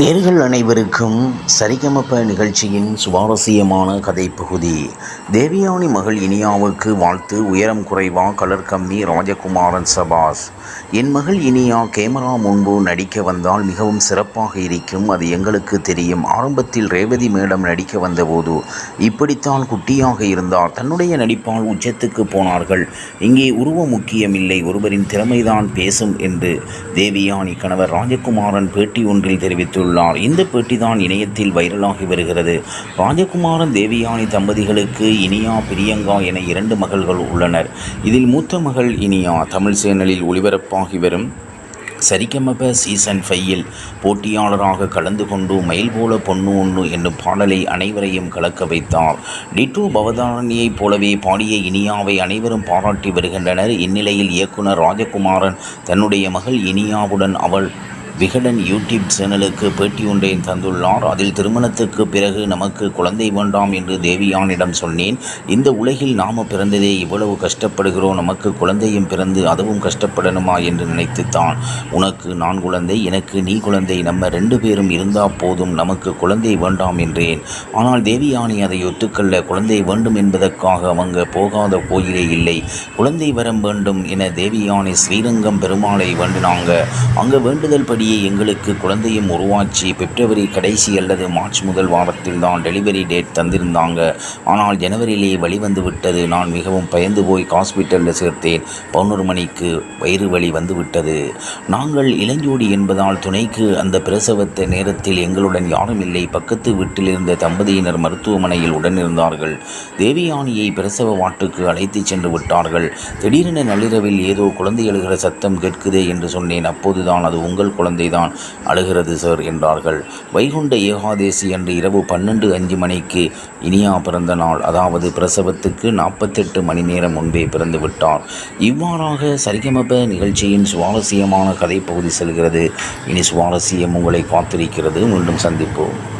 நேர்கள் அனைவருக்கும் சரிகமப்ப நிகழ்ச்சியின் சுவாரஸ்யமான கதை பகுதி தேவியானி மகள் இனியாவுக்கு வாழ்த்து உயரம் குறைவா கலர் கம்மி ராஜகுமாரன் சபாஸ் என் மகள் இனியா கேமரா முன்பு நடிக்க வந்தால் மிகவும் சிறப்பாக இருக்கும். அது எங்களுக்கு தெரியும். ஆரம்பத்தில் ரேவதி மேடம் நடிக்க வந்தபோது இப்படித்தான் குட்டியாக இருந்தார். தன்னுடைய நடிப்பால் உச்சத்துக்கு போனார்கள். இங்கே உருவம் முக்கியமில்லை. ஒருவரின் திறமைதான் பேசும் என்று தேவியானி கணவர் ராஜகுமாரன் பேட்டி ஒன்றில் தெரிவித்துள்ளார். இந்த பேட்டி தான் இணையத்தில் வைரலாகி வருகிறது. ராஜகுமாரன் தேவியானி தம்பதிகளுக்கு இனியா பிரியங்கா என இரண்டு மகள்கள் உள்ளனர். இதில் மூத்த மகள் இனியா தமிழ் சேனலில் ஒளிபரப்பாகி வரும் சரிகமப சீசன் ஃபையில் போட்டியாளராக கலந்து கொண்டு மயில் போல பொண்ணு ஒன்று என்னும் பாடலை அனைவரையும் கலக்க வைத்தார். டிட்டோ பவதாரணியைப் போலவே பாடிய இனியாவை அனைவரும் பாராட்டி வருகின்றனர். இந்நிலையில் இயக்குனர் ராஜகுமாரன் தன்னுடைய மகள் இனியாவுடன் அவள் விகடன் யூடியூப் சேனலுக்கு பேட்டி ஒன்றை தந்துள்ளார். அதில் திருமணத்துக்கு பிறகு நமக்கு குழந்தை வேண்டாம் என்று தேவியானிடம் சொன்னேன். இந்த உலகில் நாம பிறந்ததே இவ்வளவு கஷ்டப்படுகிறோம். நமக்கு குழந்தையும் பிறந்து அதுவும் கஷ்டப்படணுமா என்று நினைத்துத்தான். உனக்கு நான் குழந்தை எனக்கு நீ குழந்தை நம்ம ரெண்டு பேரும் இருந்தா போதும் நமக்கு குழந்தை வேண்டாம் என்றேன். ஆனால் தேவியானி அதை ஒத்துக்கொள்ள குழந்தை வேண்டும் என்பதற்காக அவங்க போகாத கோயிலே இல்லை. குழந்தை வரம் வேண்டும் என தேவியானி ஸ்ரீரங்கம் பெருமாளை வேண்டினாங்க. அங்க வேண்டுதல் படியே எங்களுக்கு குழந்தையும் உருவாச்சு. பிப்ரவரி கடைசி அல்லது மார்ச் முதல் வாரத்தில் தான் டெலிவரி டேட் தந்திருந்தாங்க. ஆனால் ஜனவரியிலே வழி விட்டது. நான் மிகவும் பயந்து போய் ஹாஸ்பிட்டலில் சேர்த்தேன். பதினொரு மணிக்கு வயிறு வலி வந்து விட்டது. நாங்கள் இளஞ்சோடி என்பதால் துணைக்கு அந்த பிரசவத்த நேரத்தில் எங்களுடன் யாரும் இல்லை. பக்கத்து வீட்டில் இருந்த தம்பதியினர் மருத்துவமனையில் உடனிருந்தார்கள். தேவியானியை பிரசவ வாட்டுக்கு அழைத்துச் சென்று விட்டார்கள். திடீரென நள்ளிரவில் ஏதோ குழந்தை எழுகிற சத்தம் கேட்குதே என்று சொன்னேன். அப்போதுதான் அது உங்கள் குழந்தை குழந்தைதான் அழுகிறது சார் என்றார்கள். வைகுண்ட ஏகாதேசி அன்று இரவு பன்னெண்டு அஞ்சு மணிக்கு இனியா பிறந்த நாள். அதாவது பிரசவத்துக்கு நாற்பத்தெட்டு மணி நேரம் முன்பே பிறந்து விட்டார். இவ்வாறாக சரிகமப நிகழ்ச்சியின் சுவாரஸ்யமான கதைப்பகுதி செல்கிறது. இனி சுவாரஸ்யம் உங்களை காத்திருக்கிறது. மீண்டும் சந்திப்போம்.